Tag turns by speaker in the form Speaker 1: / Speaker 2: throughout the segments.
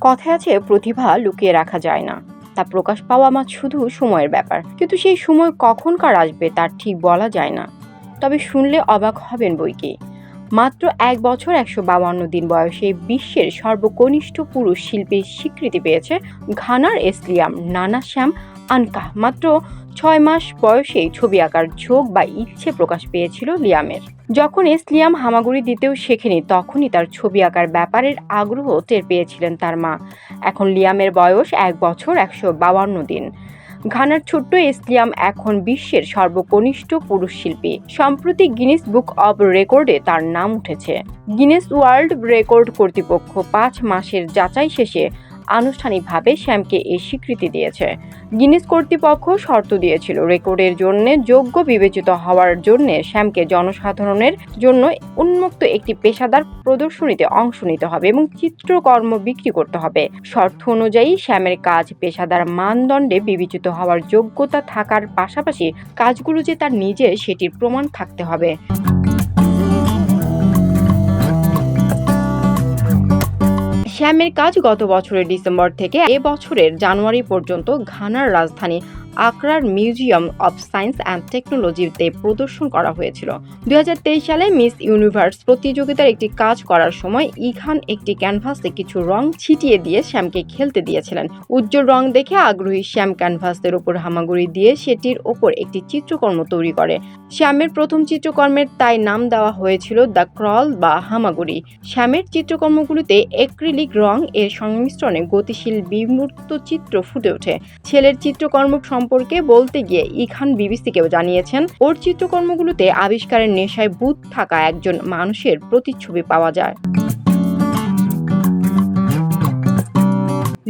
Speaker 1: কথায় আছে, প্রতিভা লুকিয়ে রাখা যায় না। তা প্রকাশ পাওয়া আমার শুধু সময়ের ব্যাপার। কিন্তু সেই সময় কখন কার আসবে, তার ঠিক বলা যায় না। তবে শুনলে অবাক হবেন বই কি মাত্র এক বছর একশো বাউান্ন দিন বয়সে বিশ্বের সর্বকনিষ্ঠ পুরুষ শিল্পীর স্বীকৃতি পেয়েছে ঘানার এসলিয়াম নানা শ্যাম আনকা। মাত্র ছয় মাস বয়সেই ছবি আঁকার ঝোঁক বা ইচ্ছে প্রকাশ পেয়েছিল লিয়ামের। যখন এসলিয়াম হামাগুড়ি দিতেও শেখেনি, তখনই তার ছবি আঁকার ব্যাপারের আগ্রহ টের পেয়েছিলেন তার মা। এখন লিয়ামের বয়স এক বছর একশো বাউান্ন দিন। ঘানার ছোট্ট এসলিয়াম এখন বিশ্বের সর্বকনিষ্ঠ পুরুষ শিল্পী। সম্প্রতি গিনেস বুক অব রেকর্ডে তার নাম উঠেছে। গিনেস ওয়ার্ল্ড রেকর্ড কর্তৃপক্ষ পাঁচ মাসের যাচাই শেষে আনুষ্ঠানিকভাবে শ্যামকে এই স্বীকৃতি দিয়েছে। গিনেস কর্তৃপক্ষ শর্ত দিয়েছিল রেকর্ডের জন্য যোগ্য বিবেচিত হওয়ার জন্য শ্যামকে জনসাধারণের জন্য উন্মুক্ত একটি পেশাদার প্রদর্শনীতে অংশ নিতে হবে এবং চিত্রকর্ম বিক্রি করতে হবে। শর্ত অনুযায়ী শ্যামের কাজ পেশাদার মানদণ্ডে বিবেচিত হওয়ার যোগ্যতা থাকার পাশাপাশি কাজগুলো যে তার নিজের সেটির প্রমাণ থাকতে হবে। শ্যামের কাজ গত বছরের ডিসেম্বর থেকে এ বছরের জানুয়ারি পর্যন্ত ঘানার রাজধানী আকরার মিউজিয়াম অব সায়েন্স অ্যান্ড টেকনোলজিতে প্রদর্শন করা হয়েছিল। দুই সালে মিস ইউনিভার্স প্রতিযোগিতার একটি কাজ করার সময় ইখান একটি ক্যানভাসে কিছু রং ছিটিয়ে দিয়ে শ্যামকে খেলতে দিয়েছিলেন। উজ্জ্বল রং দেখে আগ্রহী শ্যাম ক্যানভাসের উপর হামাগুড়ি দিয়ে সেটির ওপর একটি চিত্রকর্ম তৈরি করে। শ্যামের প্রথম চিত্রকর্মের তাই নাম দেওয়া হয়েছিল দ্য ক্রল বা হামাগুড়ি। শ্যামের চিত্রকর্মগুলিতে অ্যাক্রিলিক রং এর সংমিশ্রণে গতিশীল বিমূর্ত চিত্র ফুটে ওঠে। ছেলের চিত্রকর্ম সম্পর্কে বলতে গিয়ে ইখান বিবিসিকেও জানিয়েছেন, ওর চিত্রকর্মগুলোতে আবিষ্কারের নেশায় বুধ থাকা একজন মানুষের প্রতিচ্ছবি পাওয়া যায়।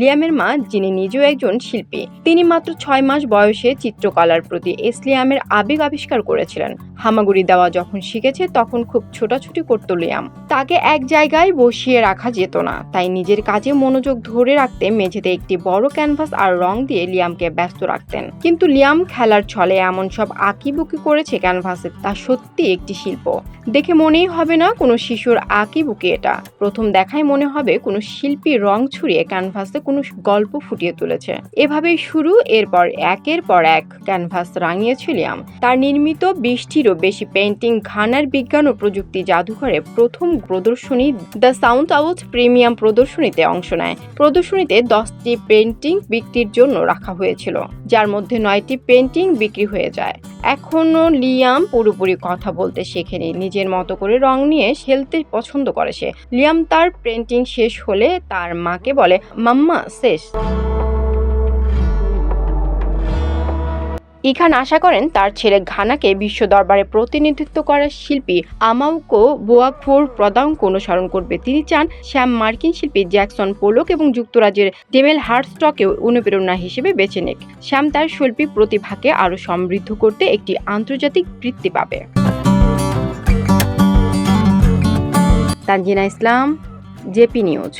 Speaker 1: লিয়ামের মা, যিনি নিজেও একজন শিল্পী, তিনি মাত্র ছয় মাস বয়সে চিত্রকলার প্রতি এসলিয়ামের আবেগ আবিষ্কার করেছিলেন। হামাগুড়ি দেওয়া যখন শিখেছে, তখন খুব ছোটাছুটি করত লিয়াম। তাকে এক জায়গায় বসিয়ে রাখা যেত না। তাই নিজের কাজে মনোযোগ ধরে রাখতে মেঝেতে একটি বড় ক্যানভাস আর রং দিয়ে লিয়ামকে ব্যস্ত রাখতেন। কিন্তু লিয়াম খেলার ছলে এমন সব আঁকিবুকি করেছে ক্যানভাসে, তা সত্যি একটি শিল্প। দেখে মনেই হবে না কোনো শিশুর আঁকিবুকি এটা। প্রথম দেখায় মনে হবে কোনো শিল্পী রং ছড়িয়ে ক্যানভাসে কোনো গল্প ফুটিয়ে তুলেছে। এভাবেই শুরু, এরপর একের পর এক ক্যানভাস রাঙিয়েছে লিয়াম। তার নির্মিত বিশটিরও বেশি পেন্টিং ঘানার বিজ্ঞান ও প্রযুক্তি জাদুঘরে প্রথম প্রদর্শনী দ্য সাউন্ড আউট প্রিমিয়াম প্রদর্শনীতে অংশ নেয়। প্রদর্শনীতে দশটি পেন্টিং বিক্রির জন্য রাখা হয়েছিল, যার মধ্যে নয়টি পেন্টিং বিক্রি হয়ে যায়। এখনও লিয়াম পুরোপুরি কথা বলতে শেখেনি, নিজের মতো করে রং নিয়ে খেলতে পছন্দ করে সে। লিয়াম তার পেন্টিং শেষ হলে তার মাকে বলে, মাম্মা, শেষ। ইখান আশা করেন তার ছেলে ঘানাকে বিশ্ব দরবারে প্রতিনিধিত্ব করার শিল্পী আমাউকো বোয়াকফোর পদাঙ্ক অনুসরণ করবে। তিনি চান শ্যাম মার্কিন শিল্পী জ্যাকসন পোলক এবং যুক্তরাজ্যের ডেমেল হার্টস্টকেও অনুপ্রেরণা হিসেবে বেছে নেক। শ্যাম তার শৈল্পী প্রতিভাকে আরও সমৃদ্ধ করতে একটি আন্তর্জাতিক বৃত্তি পাবে। Tanjina Islam, JP news.